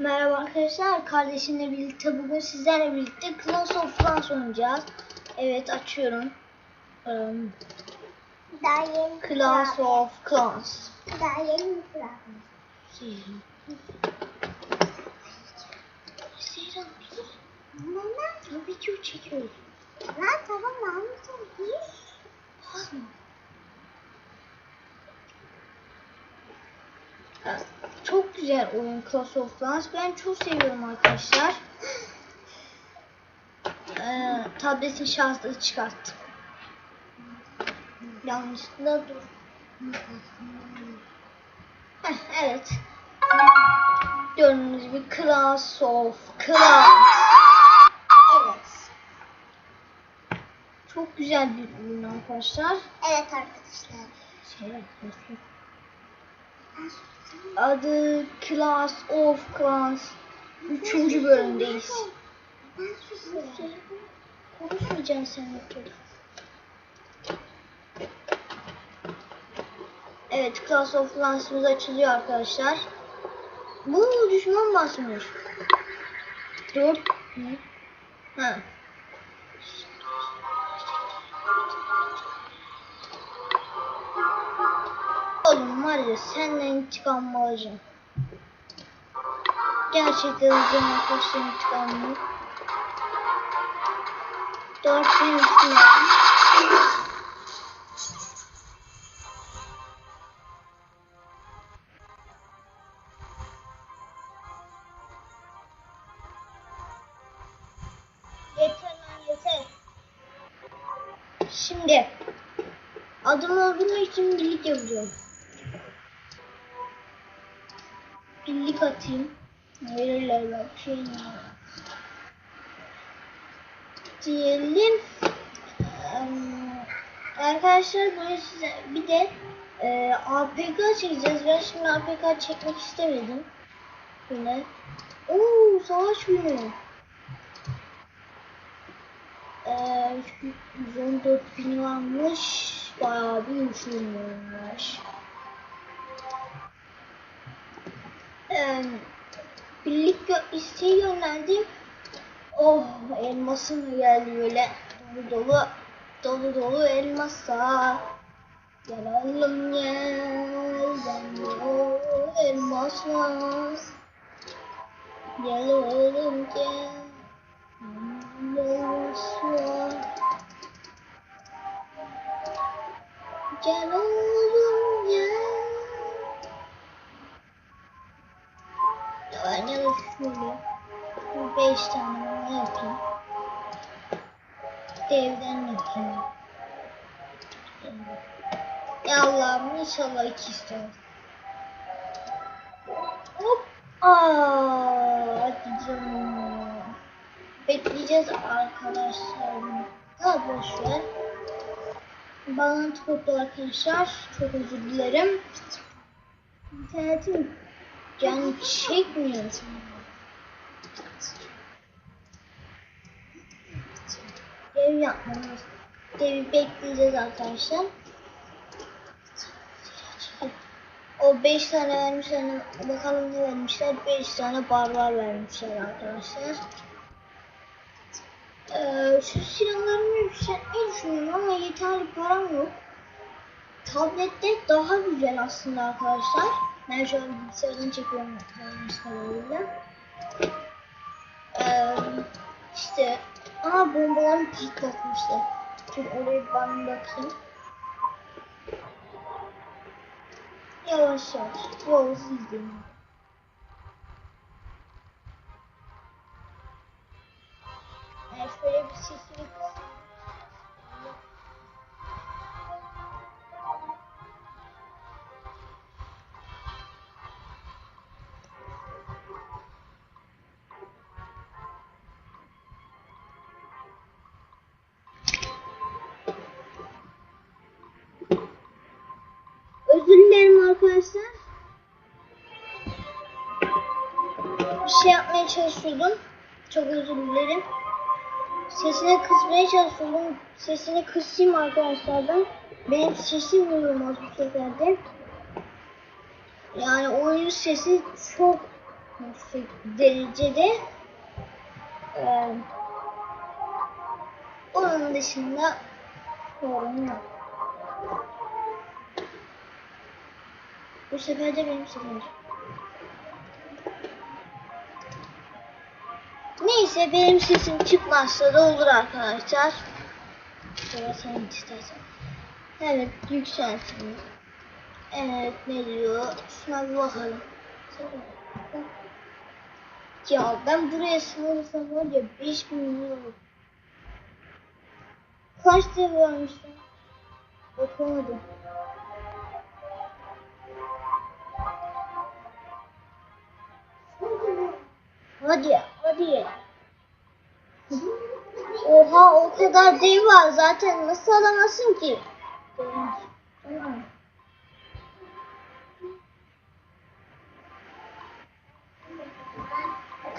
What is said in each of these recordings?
Merhaba arkadaşlar, kardeşimle birlikte bugün sizlerle birlikte Clash of Clans oynayacağız. Evet açıyorum. Um, Daha yeni Clash of Clans. Daha yeni? Seyran. Neden? Ya video çekiyoruz. Lan tamam almışım. Hiç. Evet, Çok güzel oyun Clash of Clans. Ben çok seviyorum arkadaşlar. Ee, tabletin şarjını çıkarttım. Yanlışlıkla dur. Heh, evet. Gördüğünüz gibi Clash of Clans. Evet. Çok güzel bir oyun arkadaşlar. Evet arkadaşlar. Şey? Adı Clash of Clans. Üçüncü bölümdeyiz. Konuşmayacağım seninle çocuk. Evet, Clash of Clans'ımız açılıyor arkadaşlar. Bu düşman basmış. Dur. Ne? Ha. Ya senden intikam alacağım. Gerçekten alacağım arkadaşlar intikamını. Dört üstüne. Yeter lan yeter. Şimdi adım öldürmek için birlik yapacağım. Birlik atayım. Verirler bak şey ne? diyelim arkadaşlar böyle size bir de eee APK çekeceğiz. Ben şimdi APK çekmek istemedim. Böyle. Oo savaş günü. Eee 114 bin varmış. Bayağı bir uçurmuş. Eee birlik isteği gönderdim. Oh elmasım geldi böyle. Dolu dolu dolu dolu elmasa. Gel oğlum gel. Ben o elmasla Gel oğlum gel. Elmasla Gel oğlum şöyle bu tane ne yapayım? Devden yapayım. Ya Allah'ım inşallah iki istiyorum. Hop. Aa, hadi canım. Bekleyeceğiz arkadaşlar. Ha boş ver. Bağlantı koptu arkadaşlar. Çok özür dilerim. İnternetim can çekmiyor. Dev yapmamız. Devi bekleyeceğiz arkadaşlar. O 5 tane vermişler. Bakalım ne vermişler. 5 tane barbar vermişler arkadaşlar. Ee, şu silahlarımı yükseltmeyi düşünüyorum ama yeterli param yok. Tablette daha güzel aslında arkadaşlar. Ben şu an bilgisayardan çekiyorum. Ee, işte Aa bombalarını patlatmışlar. Şimdi oraya ben bakayım. Yavaş yavaş. Yavaş izleyin. Yani şöyle bir sesini Özür arkadaşlar. Bir şey yapmaya çalışıyordum. Çok özür dilerim. Sesini kısmaya çalışıyordum. Sesini kısayım arkadaşlar ben. Benim sesim duyulmaz bu seferde. Yani oyunun sesi çok yüksek derecede. Ee, onun dışında sorun yok. Bu sefer de benim seferim. Neyse benim sesim çıkmazsa da olur arkadaşlar. Şöyle sen istersen. Evet yükseltin. Evet ne diyor? Şuna bir bakalım. Ya ben buraya sınırsam var ya 5000 milyon. Kaç vermişler? Bakamadım. Hadi hadi. Oha o kadar dev var zaten nasıl alamazsın ki?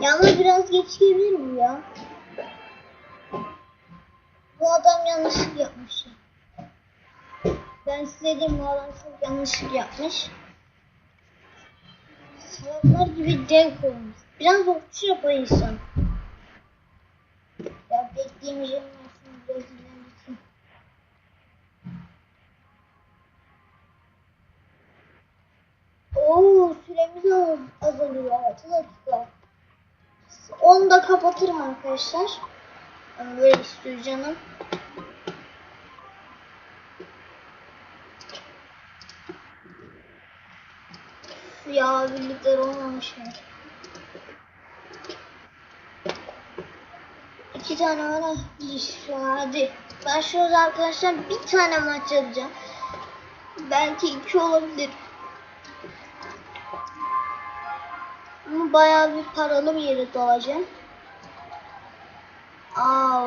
Yalnız biraz geç gelebilir mi ya? Bu adam yanlışlık yapmış. Ben diyeyim bu adam çok yanlışlık yapmış. Salaklar gibi dev koymuş. Biraz yapar insan. Ya bekleyemeyeceğim biraz ilerleteyim. Oo süremiz az- azalıyor 6 dakika. Onu da kapatırım arkadaşlar. Ben Böyle istiyor canım. Ya birlikler olmamış mı? İki tane var. ha. Hadi. Başlıyoruz arkadaşlar. Bir tane maç yapacağım. Belki iki olabilir. Ama bayağı bir paralı bir yere dalacağım. Aa,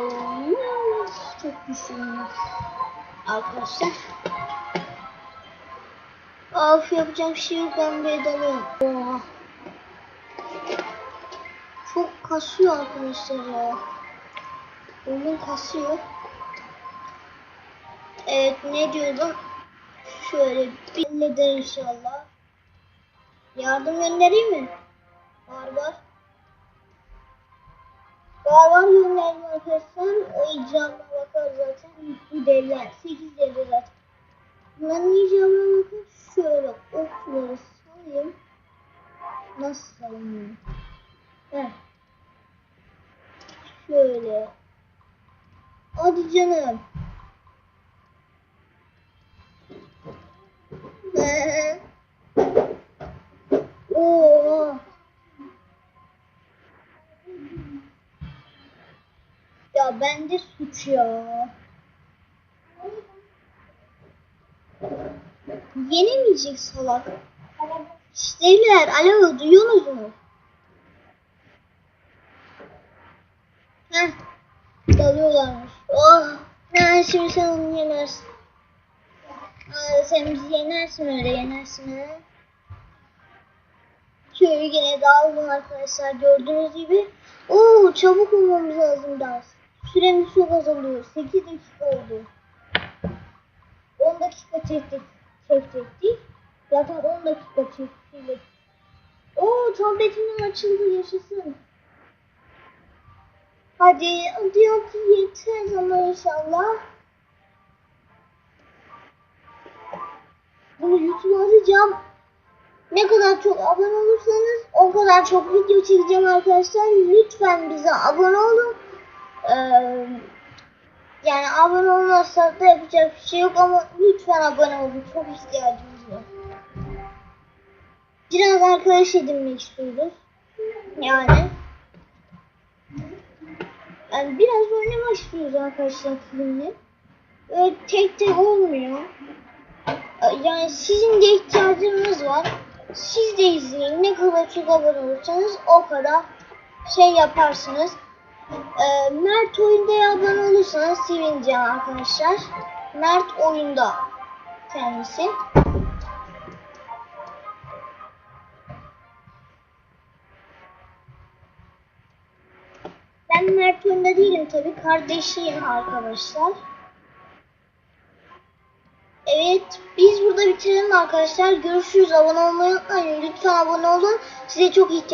çok düşünüyorum. Arkadaşlar. Of yapacak bir şey yok ben buraya dalıyorum. Oha. Çok kasıyor arkadaşlar ya. Oyun kasıyor. Evet ne diyordum? Şöyle bir halleder inşallah. Yardım göndereyim mi? Var var. Var var gönderdim arkadaşlar. O icabına bakar zaten. Bu devler. 8 devler zaten. Bunların icabına bakın. Şöyle okları salayım. Nasıl salayım? Heh. Şöyle. Hadi canım. Oo. Ya bende suç ya. Yenemeyecek salak. İşteyler. Alo duyuyorsunuz mu? Heh. Dalıyorlarmış. Oh. Ha, şimdi sen onu yenersin. Aa, sen bizi yenersin öyle yenersin ha. Şöyle yine dağıldım arkadaşlar gördüğünüz gibi. Oo çabuk olmamız lazım daha. Süremiz çok azalıyor. 8 dakika oldu. 10 dakika çektik. Çekecektik. Zaten 10 dakika çektik. Oo tabletimin açıldı yaşasın. Hadi hadi hadi yeter ama inşallah. Bunu YouTube'a atacağım. Ne kadar çok abone olursanız o kadar çok video çekeceğim arkadaşlar. Lütfen bize abone olun. Ee, yani abone olmazsak da yapacak bir şey yok ama lütfen abone olun. Çok ihtiyacımız var. Biraz arkadaş edinmek istiyoruz. Yani. Yani biraz oynamak istiyoruz arkadaşlar sizinle. Böyle tek tek olmuyor. Yani sizin de ihtiyacınız var. Siz de izleyin. Ne kadar çok abone olursanız o kadar şey yaparsınız. Ee, Mert oyunda abone olursanız sevineceğim arkadaşlar. Mert oyunda kendisi. Mert oyunda değilim tabi kardeşiyim arkadaşlar. Evet biz burada bitirelim arkadaşlar. Görüşürüz. Abone olmayı unutmayın. Lütfen abone olun. Size çok ihtiyaç